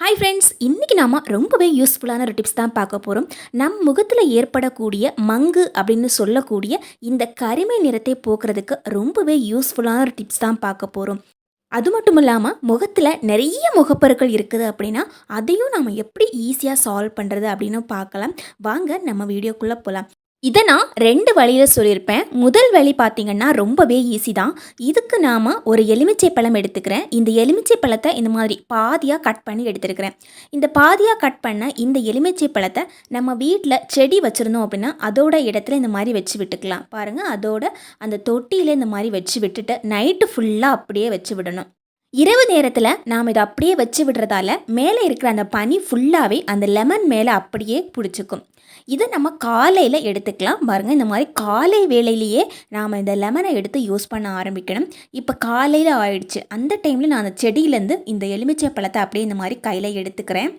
Hi friends இன்றைக்கி நாம் ரொம்பவே யூஸ்ஃபுல்லான ஒரு டிப்ஸ் தான் பார்க்க போகிறோம் நம் முகத்தில் ஏற்படக்கூடிய மங்கு அப்படின்னு சொல்லக்கூடிய இந்த கருமை நிறத்தை போக்குறதுக்கு ரொம்பவே யூஸ்ஃபுல்லான ஒரு டிப்ஸ் தான் பார்க்க போகிறோம் அது மட்டும் இல்லாமல் முகத்தில் நிறைய முகப்பருக்கள் இருக்குது அப்படின்னா அதையும் நம்ம எப்படி ஈஸியாக சால்வ் பண்ணுறது அப்படின்னு பார்க்கலாம். வாங்க நம்ம வீடியோக்குள்ளே போகலாம் இதை நான் ரெண்டு வழியில் சொல்லியிருப்பேன். முதல் வழி பார்த்தீங்கன்னா ரொம்பவே ஈஸி தான். இதுக்கு நாம் ஒரு எலுமிச்சை பழம் எடுத்துக்கிறேன். இந்த எலுமிச்சை பழத்தை இந்த மாதிரி பாதியாக கட் பண்ணி எடுத்துருக்கிறேன். இந்த பாதியாக கட் பண்ண இந்த எலுமிச்சை பழத்தை நம்ம வீட்டில் செடி வச்சுருந்தோம் அப்படின்னா அதோட இடத்துல இந்த மாதிரி வச்சு விட்டுக்கலாம். பாருங்கள் அதோட அந்த தொட்டியில் இந்த மாதிரி வச்சு விட்டுட்டு நைட்டு ஃபுல்லாக அப்படியே வச்சு விடணும். இரவு நேரத்தில் நாம் இதை அப்படியே வச்சு விடுறதால மேலே இருக்கிற அந்த பனி ஃபுல்லாகவே அந்த லெமன் மேலே அப்படியே பிடிச்சிக்கும். இதை நம்ம காலையில் எடுத்துக்கலாம். பாருங்கள் இந்த மாதிரி காலை வேலையிலேயே நாம் இந்த லெமனை எடுத்து யூஸ் பண்ண ஆரம்பிக்கணும். இப்போ காலையில் ஆயிடுச்சு. அந்த டைமில் நான் அந்த செடியிலேருந்து இந்த எலுமிச்சை பழத்தை அப்படியே இந்த மாதிரி கையில் எடுத்துக்கிறேன்.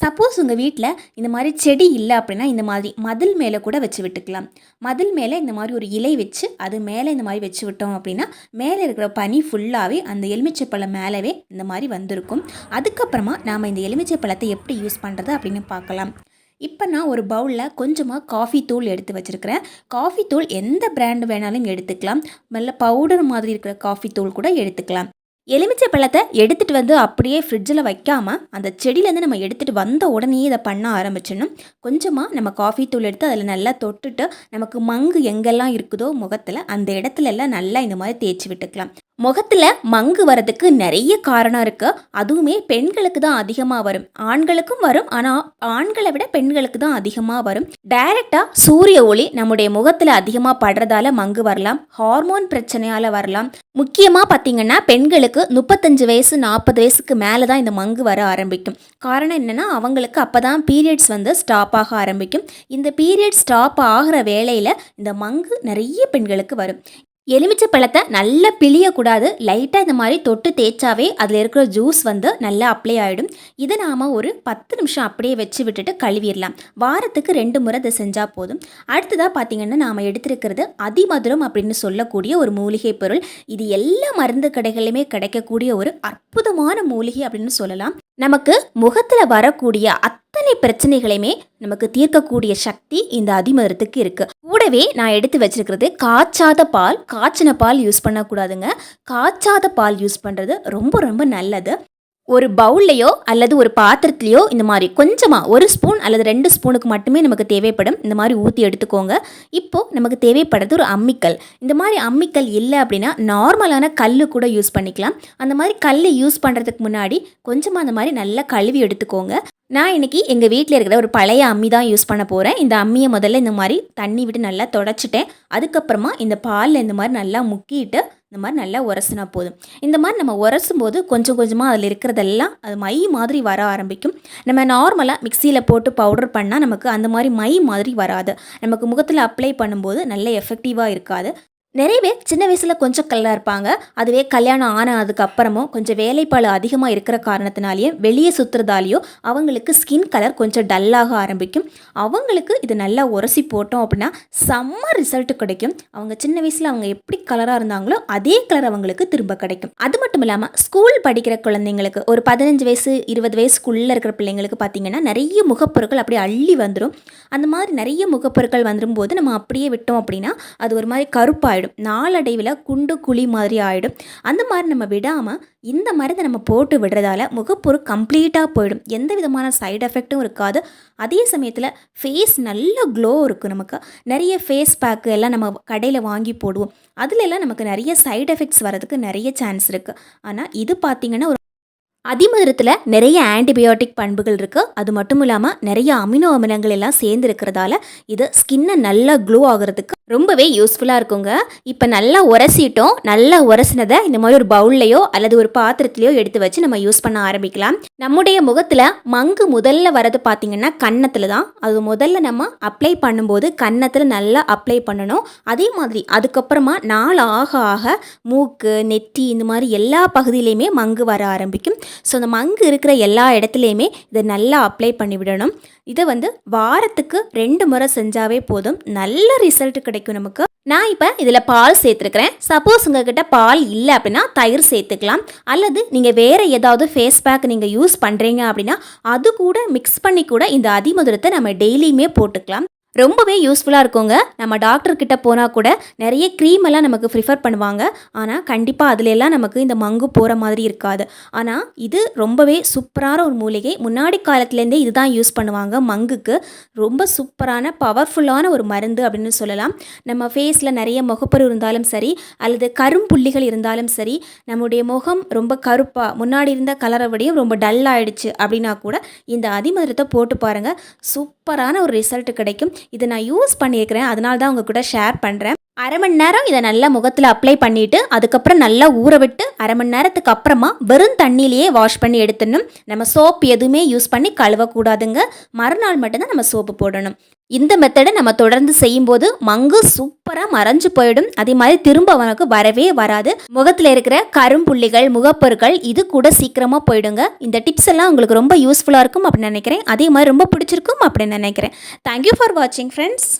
சப்போஸ் உங்கள் வீட்டில் இந்த மாதிரி செடி இல்லை அப்படின்னா இந்த மாதிரி மதில் மேலே கூட வச்சு விட்டுக்கலாம். மதில் மேலே இந்த மாதிரி ஒரு இலை வச்சு அது மேலே இந்த மாதிரி வச்சு விட்டோம் அப்படின்னா மேலே இருக்கிற பனி ஃபுல்லாகவே அந்த எலுமிச்சை பழம் மேலவே இந்த மாதிரி வந்திருக்கும். அதுக்கப்புறமா நாம் இந்த எலுமிச்சை பழத்தை எப்படி யூஸ் பண்ணுறது அப்படின்னு பார்க்கலாம். இப்போ நான் ஒரு பவுலில் கொஞ்சமாக காஃபி தூள் எடுத்து வச்சுருக்கிறேன். காஃபி தூள் எந்த பிராண்டு வேணாலும் எடுத்துக்கலாம். நல்ல பவுடர் மாதிரி இருக்கிற காஃபி தூள் கூட எடுத்துக்கலாம். எலுமிச்சை பழத்தை எடுத்துகிட்டு வந்து அப்படியே ஃப்ரிட்ஜில் வைக்காமல் அந்த செடியிலேருந்து நம்ம எடுத்துகிட்டு வந்த உடனே இதை பண்ண ஆரம்பிச்சிடணும். கொஞ்சமாக நம்ம காஃபி தூள் எடுத்து அதில் நல்லா தொட்டுட்டு நமக்கு மங்கு எங்கெல்லாம் இருக்குதோ முகத்தில் அந்த இடத்துல எல்லாம் நல்லா இந்த மாதிரி தேய்ச்சி விட்டுக்கலாம். முகத்தில் மங்கு வரதுக்கு நிறைய காரணம் இருக்குது அதுவுமே பெண்களுக்கு தான் அதிகமாக வரும். ஆண்களுக்கும் வரும். ஆனால் ஆண்களை விட பெண்களுக்கு தான் அதிகமாக வரும். டைரெக்டாக சூரிய ஒளி நம்முடைய முகத்தில் அதிகமாக படுறதால மங்கு வரலாம். ஹார்மோன் பிரச்சனையால் வரலாம். முக்கியமாக பார்த்தீங்கன்னா பெண்களுக்கு முப்பத்தஞ்சு வயசு நாற்பது வயசுக்கு மேலே தான் இந்த மங்கு வர ஆரம்பிக்கும். காரணம் என்னென்னா அவங்களுக்கு அப்போ தான் பீரியட்ஸ் வந்து ஸ்டாப் ஆக ஆரம்பிக்கும். இந்த பீரியட் ஸ்டாப் ஆகிற வேலையில் இந்த மங்கு நிறைய பெண்களுக்கு வரும். எலுமிச்சை பழத்தை நல்லா பிழியக்கூடாது. லைட்டாக இந்த மாதிரி தொட்டு தேய்ச்சாவே அதில் இருக்கிற ஜூஸ் வந்து நல்லா அப்ளை ஆகிடும் இதை நாம் ஒரு பத்து நிமிஷம் அப்படியே வச்சு விட்டுட்டு கழுவிடலாம். வாரத்துக்கு ரெண்டு முறை இதை செஞ்சால் போதும். அடுத்ததாக பார்த்திங்கன்னா நாம் எடுத்திருக்கிறது அதிமதுரம் அப்படின்னு சொல்லக்கூடிய ஒரு மூலிகை பொருள். இது எல்லா மருந்து கடைகளிலுமே கிடைக்கக்கூடிய ஒரு அற்புதமான மூலிகை அப்படின்னு சொல்லலாம். நமக்கு முகத்தில் வரக்கூடிய அத் அத்தனை பிரச்சனைகளையுமே நமக்கு தீர்க்கக்கூடிய சக்தி இந்த அதிமதுரத்துக்கு இருக்கு. கூடவே நான் எடுத்து வச்சிருக்கிறது காய்ச்சாத பால் காய்ச்சின பால் யூஸ் பண்ணக்கூடாதுங்க. காய்ச்சாத பால் யூஸ் பண்ணுறது ரொம்ப ரொம்ப நல்லது. ஒரு பவுல்லையோ அல்லது ஒரு பாத்திரத்துலையோ இந்த மாதிரி கொஞ்சமாக ஒரு ஸ்பூன் அல்லது ரெண்டு ஸ்பூனுக்கு மட்டுமே நமக்கு தேவைப்படும். இந்த மாதிரி ஊற்றி எடுத்துக்கோங்க. இப்போது நமக்கு தேவைப்படுறது ஒரு அம்மிக்கல். இந்த மாதிரி அம்மிக்கல் இல்லை அப்படின்னா நார்மலான கல் கூட யூஸ் பண்ணிக்கலாம். அந்த மாதிரி கல் யூஸ் பண்ணுறதுக்கு முன்னாடி கொஞ்சமாக அந்த மாதிரி நல்லா கழுவி எடுத்துக்கோங்க. நான் இன்றைக்கி எங்கள் வீட்டில் இருக்கிற ஒரு பழைய அம்மி தான் யூஸ் பண்ண போகிறேன் இந்த அம்மியை முதல்ல இந்த மாதிரி தண்ணி விட்டு நல்லா தொடச்சிட்டேன். அதுக்கப்புறமா இந்த பாலில் இந்த மாதிரி நல்லா முக்கிட்டு இந்த மாதிரி நல்லா உரசினா போதும். இந்த மாதிரி நம்ம உரசும் போது கொஞ்சம் கொஞ்சமாக அதில் இருக்கிறதெல்லாம் அது மை மாதிரி வர ஆரம்பிக்கும். நம்ம நார்மலாக மிக்சியில் போட்டு பவுடர் பண்ணால் நமக்கு அந்த மாதிரி மை மாதிரி வராது. நமக்கு முகத்தில் அப்ளை பண்ணும்போது நல்ல எஃபெக்டிவாக இருக்காது. நிறைய பேர் சின்ன வயசில் கொஞ்சம் கல்லாக இருப்பாங்க. அதுவே கல்யாணம் ஆன அதுக்கப்புறமும் கொஞ்சம் வேலைப்பாடு அதிகமாக இருக்கிற காரணத்தினாலேயே வெளியே சுற்றுறதாலேயோ அவங்களுக்கு ஸ்கின் கலர் கொஞ்சம் டல்லாக ஆரம்பிக்கும். அவங்களுக்கு இது நல்லா உரசி போட்டோம் அப்படின்னா செம்ம ரிசல்ட் கிடைக்கும். அவங்க சின்ன வயசில் அவங்க எப்படி கலராக இருந்தாங்களோ அதே கலர் அவங்களுக்கு திரும்ப கிடைக்கும். அது மட்டும் இல்லாமல் ஸ்கூல் படிக்கிற குழந்தைங்களுக்கு ஒரு பதினஞ்சு வயசு இருபது வயசுக்குள்ளே இருக்கிற பிள்ளைங்களுக்கு பார்த்திங்கன்னா நிறைய முகப்பொருட்கள் அப்படியே அள்ளி வந்துடும் அந்த மாதிரி நிறைய முகப்பொருட்கள் வந்துடும் போது நம்ம அப்படியே விட்டோம் அப்படின்னா அது ஒரு மாதிரி கருப்பாயிடும். ஆகிடும் நாளடைவில் குண்டு குழி மாதிரி ஆகிடும் அந்த மாதிரி நம்ம விடாமல் இந்த மருந்தை நம்ம போட்டு விடுறதால முகப்பொரு கம்ப்ளீட்டாக போயிடும். எந்த விதமான சைடு எஃபெக்ட்டும் இருக்காது. அதே சமயத்தில் ஃபேஸ் நல்ல க்ளோ இருக்கும் நமக்கு. நிறைய ஃபேஸ் பேக்கு எல்லாம் நம்ம கடையில் வாங்கி போடுவோம். அதுலெல்லாம் நமக்கு நிறைய சைடு எஃபெக்ட்ஸ் வரதுக்கு நிறைய சான்ஸ் இருக்குது ஆனால் இது பார்த்திங்கன்னா ஒரு அதிமதுரத்தில் நிறைய ஆன்டிபயோட்டிக் பண்புகள் இருக்குது அது மட்டும் இல்லாமல் நிறைய அமினோ அமிலங்கள் எல்லாம் சேர்ந்து இருக்கிறதால இது ஸ்கின்னை நல்லா க்ளோ ஆகிறதுக்கு ரொம்பவே யூஸ்ஃபுல்லாக இருக்குங்க. இப்போ நல்லா உரசிட்டோம். நல்லா உரசினதை இந்த மாதிரி ஒரு பவுல்லையோ அல்லது ஒரு பாத்திரத்துலையோ எடுத்து வச்சு நம்ம யூஸ் பண்ண ஆரம்பிக்கலாம். நம்முடைய முகத்தில் மங்கு முதல்ல வரது பார்த்திங்கன்னா கன்னத்தில் தான். அது முதல்ல நம்ம அப்ளை பண்ணும்போது கன்னத்தில் நல்லா அப்ளை பண்ணணும். அதே மாதிரி அதுக்கப்புறமா நாள் ஆக ஆக மூக்கு நெத்தி இந்த மாதிரி எல்லா பகுதியிலையுமே மங்கு வர ஆரம்பிக்கும். ஸோ அந்த மங்கு இருக்கிற எல்லா இடத்துலையுமே இதை நல்லா அப்ளை பண்ணி விடணும் இதை வந்து வாரத்துக்கு ரெண்டு முறை செஞ்சாவே போதும். நல்ல ரிசல்ட் கிடைக்கும் நமக்கு. நான் இப்போ இதில் பால் சேர்த்துருக்கிறேன். சப்போஸ் உங்ககிட்ட பால் இல்லை அப்படின்னா தயிர் சேர்த்துக்கலாம். அல்லது நீங்கள் வேறு ஏதாவது ஃபேஸ் பேக் நீங்கள் யூஸ் பண்ணுறீங்க அப்படின்னா அது கூட மிக்ஸ் பண்ணி கூட இந்த அதிமதுரத்தை நம்ம டெய்லியுமே போட்டுக்கலாம். ரொம்பவே யூஸ்ஃபுல்லாக இருக்குங்க. நம்ம டாக்டர் கிட்ட போனால் கூட நிறைய க்ரீம் எல்லாம் நமக்கு ப்ரிஃபர் பண்ணுவாங்க. ஆனால் கண்டிப்பாக அதுலெல்லாம் நமக்கு இந்த மங்கு போகிற மாதிரி இருக்காது. ஆனால் இது ரொம்பவே சூப்பரான ஒரு மூலிகை. முன்னாடி காலத்துலேருந்தே இதுதான் யூஸ் பண்ணுவாங்க மங்குக்கு. ரொம்ப சூப்பரான பவர்ஃபுல்லான ஒரு மருந்து அப்படின்னு சொல்லலாம். நம்ம ஃபேஸில் நிறைய முகப்பரு இருந்தாலும் சரி அல்லது கரும்புள்ளிகள் இருந்தாலும் சரி நம்முடைய முகம் ரொம்ப கருப்பாக முன்னாடி இருந்த கலரை விடையும் ரொம்ப டல் ஆகிடுச்சு அப்படின்னா கூட இந்த அதிமதுரத்தை போட்டு பாருங்கள் சூப்பரான ஒரு ரிசல்ட் கிடைக்கும். இதை நான் யூஸ் பண்ணியிருக்கிறேன். அதனால தான் உங்கள் கூட ஷேர் பண்ணுறேன் அரை மணி நேரம் இதை நல்லா முகத்தில் அப்ளை பண்ணிவிட்டு அதுக்கப்புறம் நல்லா ஊற விட்டு அரை மணி நேரத்துக்கு அப்புறமா வெறும் தண்ணியிலேயே வாஷ் பண்ணி எடுத்துடணும். நம்ம சோப் எதுவுமே யூஸ் பண்ணி கழுவக்கூடாதுங்க. மறுநாள் மட்டும்தான் நம்ம சோப்பு போடணும். இந்த மெத்தடை நம்ம தொடர்ந்து செய்யும்போது மங்கு சூப்பராக மறைஞ்சு போயிடும். அதே மாதிரி திரும்ப அவனுக்கு வரவே வராது. முகத்தில் இருக்கிற கரும்புள்ளிகள் முகப்பொருட்கள் இது கூட சீக்கிரமாக போயிடுங்க. இந்த டிப்ஸ் எல்லாம் உங்களுக்கு ரொம்ப யூஸ்ஃபுல்லாக இருக்கும் அப்படின்னு நினைக்கிறேன். அதே மாதிரி ரொம்ப பிடிச்சிருக்கும் அப்படின்னு நினைக்கிறேன். தேங்க்யூ ஃபார் வாட்சிங் ஃப்ரெண்ட்ஸ்